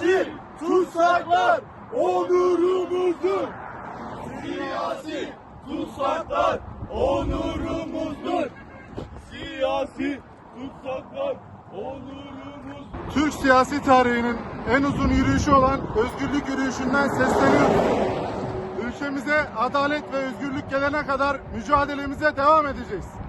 Siyasi tutsaklar onurumuzdur. Siyasi tutsaklar onurumuzdur. Siyasi tutsaklar onurumuzdur. Türk siyasi tarihinin en uzun yürüyüşü olan özgürlük yürüyüşünden sesleniyoruz. Ülkemize adalet ve özgürlük gelene kadar mücadelemize devam edeceğiz.